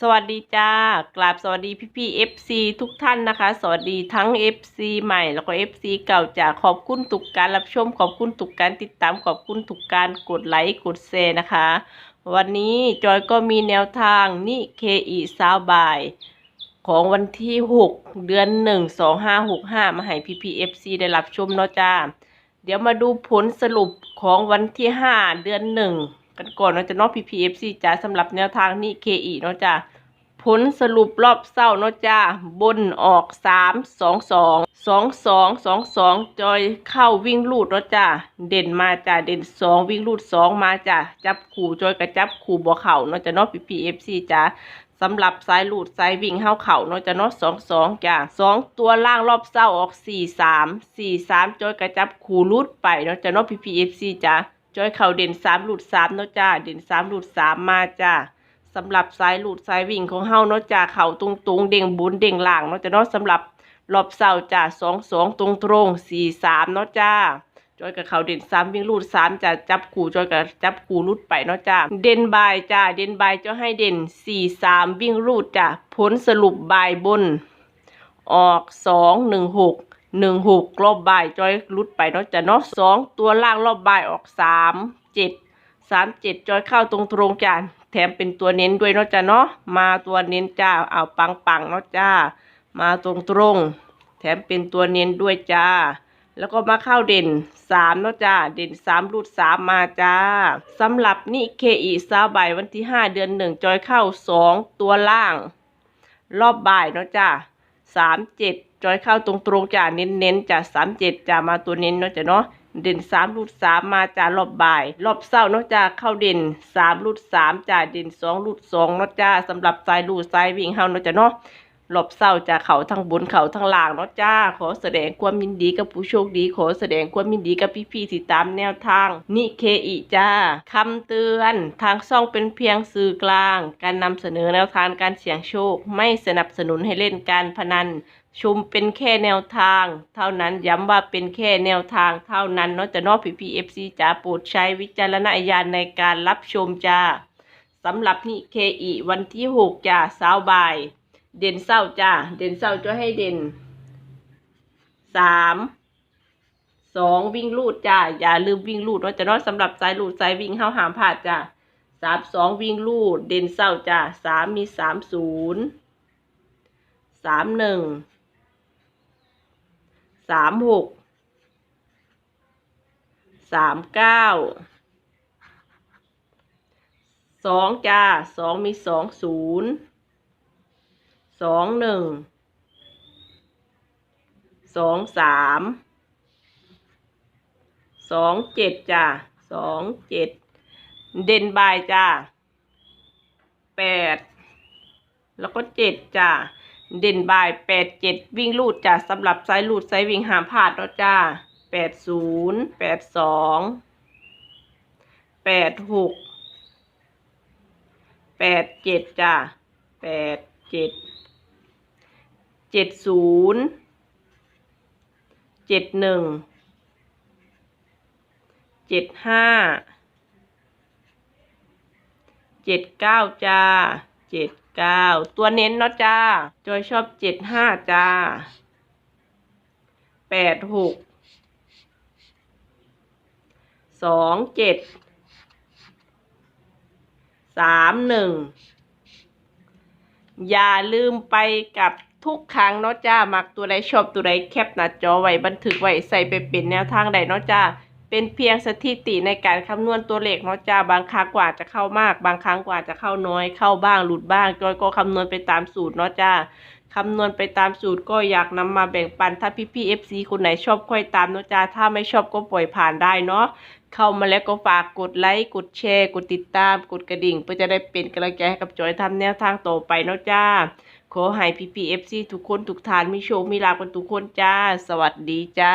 สวัสดีจ้ากราบสวัสดีพี่พี่ๆ FC ทุกท่านนะคะ สวัสดีทั้ง FC ใหม่แล้วก็ FC เก่าจ้าขอบคุณทุกการรับชมขอบคุณทุกการติดตามขอบคุณทุกการกดไลค์กดแชร์นะคะ วันนี้จอยก็มีแนวทางนิเคอีซาวบาย ของวันที่ 6 เดือน 1 2 5 6 5 มาให้พี่พี่ๆ FC ได้รับชมเนาะจ้า เดี๋ยวมาดูผลสรุปของวันที่ 5 เดือน 1 กันก่อนเนาะจะเนอก PPFC จ้าสำหรับแนวทางนี้ KE เนาะจ้าผลสรุปรอบเศร้าเนาะจ้าบนออก3 2 2 2 2 2 2จอยเข้าวิ่งลูดเนาะจ้าเด่นมาจ้าเด่น2วิ่งลูด2มาจ้าจับขู่จอยกับจับขู่บ่เข่าเนาะจ้าเนาะ PPFC จ้าสำหรับสายลูดสายวิ่งเฮาเข่าเนาะจะเนาะสองสองจ้ะสองตัวล่างรอบเศร้าออกสี่สามสี่สามจอยกระจับขู่ลูดไปเนาะจะเนาะพีพีเอฟซีจ้ะ จอยเข่าเด่นสามหลูดสามเนาะจ้า เด่นสามหลูดสามมาจ้าสำหรับสายหลูดสายวิ่งของเฮาเนาะจ้าเข่าตรงตรงเด้งบุญเด้งล่างเนาะจะเนาะสำหรับรอบเศร้าจ้าสองสองตรงตรงสี่สามเนาะจ้าจอยกับเขาเด่นสามวิ่งลูดสามจะจับขู่จอยกับจับขู่ลูดไปเนาะจ้าเด่นบายจ้าเด่นบายจะให้เด่นสี่สามวิ่งลูดจ้าผลสรุปบายบน ออกสองหนึ่งหก หนึ่งหกรอบบ่ายจอยลุดไปเนาะจะเนาะสองตัวล่างรอบบ่ายออกสามเจ็ดสามเจ็ดจอยเข้าตรงตรงจ้าแถมเป็นตัวเน้นด้วยเนาะจ้ะเนาะมาตัวเน้นจ้าเอาปังปังๆเนาะจ้า มาตรงตรงแถมเป็นตัวเน้นด้วยจ้า แล้วก็มาเข้าเด่นสามเนาะจ้า เด่นสามรูดสามมาจ้าสำหรับนี่เคอีซาบายวันที่ห้าเดือนหนึ่งจอยเข้าสองตัวล่าง รอบบ่ายเนาะจ้าสามเจ็ด จอยเข้าตรงตรงๆจ้าเน้นเน้นๆจ้าสามเจ็ดจ้ามาตัวเน้นเนาะจ้าเนาะเด่นสามรูดสามมาจ้ารอบบ่าย รอบเศร้าเนาะจ้าเข้าเด่นสามรูดสามจ้าเด่นสองรูดสองเนาะจ้าสำหรับสายรูดสายวิ่งเฮาเนาะจ้าเนาะ หลบเศร้าจากเขาทั้งบนเขาทั้งล่างเนาะจ้า ขอแสดงความยินดีกับผู้โชคดี ขอแสดงความยินดีกับพี่ๆที่ตามแนวทางนิเคอีจ้าคำเตือนทางช่องเป็นเพียงสื่อกลาง การนำเสนอแนวทางการเสี่ยงโชค ไม่สนับสนุนให้เล่นการพนันชมเป็นแค่แนวทาง เท่านั้นย้ำว่าเป็นแค่แนวทางเท่านั้นเนาะจะนอกพีพีเอฟซีจ้าโปรดใช้วิจารณญาณในการรับชมจ้าสำหรับนิเคอีวันที่หกจ้าสาวบ่าย เด่นเศร้าจ้า เด่นเศร้าจะให้เด่นสามสองวิ่งลูดจ้า อย่าลืมวิ่งลูดเนาะจะเนาะสำหรับสายลูดสายวิ่งเข้าหามพลาดจ้าสามสองวิ่งลูด เด่นเศร้าจ้าสามมีสามศูนย์สามหนึ่งสามหกสามเก้าสองจ้าสองมีสองศูนย์ สองหนึ่งสองสามสองเจ็ดจ้ะสองเจ็ดเด่นบายจ้ะแปดแล้วก็เจ็ดจ้ะเด่นบายแปดเจ็ดวิ่งลูดจ้ะสำหรับไซส์ลูดไซส์วิ่งหามพลาดเนาะจ้าแปดศูนย์แปดสองแปดหกแปดเจ็ดจ้ะแปดเจ็ด เจ็ดศูนย์เจ็ดหนึ่งเจ็ดห้าเจ็ดเก้าจ้าเจ็ดเก้าตัวเน้นเนาะจ้า จอยชอบเจ็ดห้าจ้าแปดหกสองเจ็ดสามหนึ่งอย่าลืมไปกับ ทุกครั้งเนาะจ้ามักตัวใดชอบตัวใดแคปหน้าจอไว้บันทึกไว้ใส่ไปเป็นแนวทางใดเนาะจ้าเป็นเพียงสถิติในการคำนวณตัวเลขเนาะจ้าบางครั้งกว่าจะเข้ามาก บางครั้งกว่าจะเข้าน้อย เข้าบ้างหลุดบ้างจอยก็คำนวณไปตามสูตรเนาะจ้าคำนวณไปตามสูตรก็อยากนำมาแบ่งปันถ้าพี่พี่เอฟซีคนไหนชอบค่อยตามเนาะจ้าถ้าไม่ชอบก็ปล่อยผ่านได้เนาะ เข้ามาแล้วก็ฝากกดไลค์ กดแชร์ กดติดตาม กดกระดิ่ง เพื่อจะได้เป็นกำลังใจให้กับจอยทำแนวทางต่อไปเนาะจ้า ขอให้พีพีเอฟซีทุกคนทุกทานมีโชคมีลาภกันทุกคนจ้า สวัสดีจ้า